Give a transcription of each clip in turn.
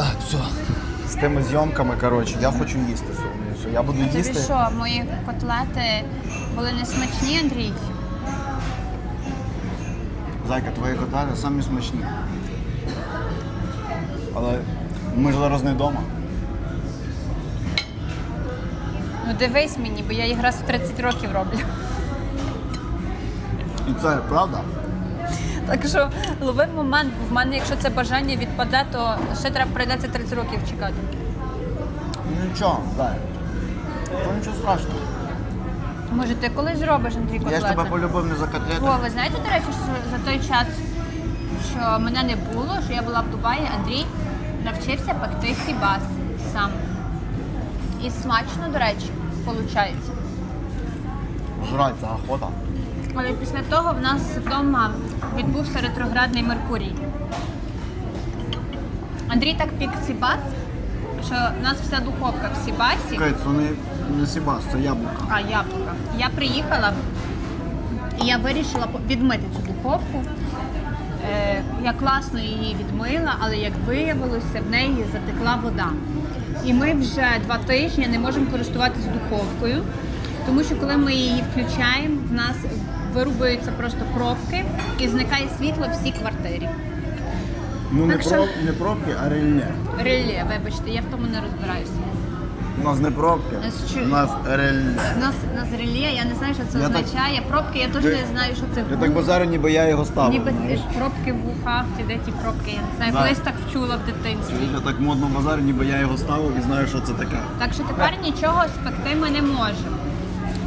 Так, все. З тими зйомками, коротше, я хочу їсти. Все, я буду Тобі їсти. що, мої котлети були не смачні, Андрій? Зайка, твої котлети самі смачні. Але ми ж зараз не вдома. Ну дивись мені, бо я їх раз в 30 років роблю. І це правда? Так що лови момент, бо в мене, якщо це бажання відпаде, то ще треба прийдеться 30 років чекати. Ну нічого, дай. То нічого страшного. Може, ти колись зробиш, Андрій, Я ж тебе полюбив не за котлети. О, ви знаєте, до речі, що за той час, що мене не було, що я була в Дубаї, Андрій навчився пекти сібас сам. І смачно, до речі, виходить. Жрать, це охота. Але після того в нас вдома відбувся ретроградний Меркурій. Андрій так пік сібас, що в нас вся духовка в сібасі. Чекай, це не, не сібас, це яблука. А, яблука. Я приїхала і я вирішила відмити цю духовку. Е, я класно її відмила, але як виявилося, в неї затекла вода. І ми вже два тижні не можемо користуватися духовкою, тому що коли ми її включаємо, в нас вирубуються просто пробки і зникає світло в всій квартирі. Ну не, Так що- проб, не пробки, а реле. Реле, вибачте, я в тому не розбираюся. У нас не пробки, Нас чу- у нас реле. У нас, у нас реле, я не знаю, що це Я так- означає. Пробки, я теж не знаю, що це Я так базарю, ніби я його ставив. Ніби знаєш. пробки в вухах, чи де ті пробки, я не знаю, Да. колись так вчула в дитинстві. Я так модно базарю, ніби я його ставив і знаю, що це таке. Так що тепер нічого спекти ми не можемо.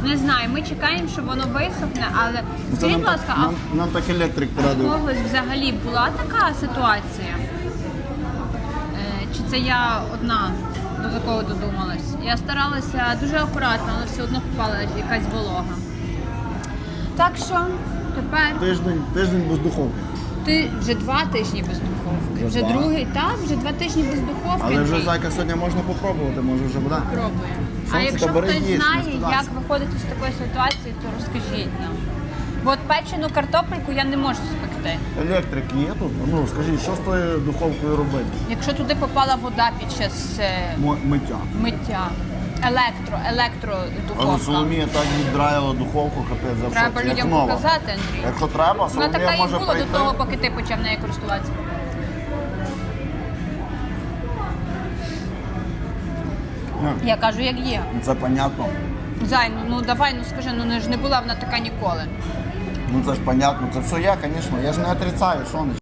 Не знаю, ми чекаємо, що воно висохне, але Ну, скажіть, будь так, ласка, а нам, нам так електрик в порадив. когось взагалі була така ситуація? Е, Чи це я одна до такого додумалась? Я старалася дуже акуратно, але все одно попала якась волога. Так що тепер Тиждень, тиждень без духовки. Ти вже два тижні без духовки. Вже Вже два? другий, так, вже два тижні без духовки. Але вже зайка сьогодні можна попробувати, може вже буде. Пробуємо. А Сонце, якщо хтось їж, не знає, стидайся. як виходити з такої ситуації, то розкажіть нам. Бо от печену картопельку я не можу спекти. Електрик є тут? Ну скажіть, що з тою духовкою робити? Якщо туди попала вода під час е, Мо- Миття. миття. Електро, електро Але. Соломія так віддраїла духовку, капець за Треба все. Як людям нова. показати, Андрій. Якщо треба, Вона така і може була прийти. до того, поки ти почав нею користуватися. Ну, Я кажу, як є. Це понятно. Зай, ну, ну давай, ну скажи, ну не ж не була вона така ніколи. Ну це ж понятно. Це все я, звісно. Я ж не отрицаю, сонечко.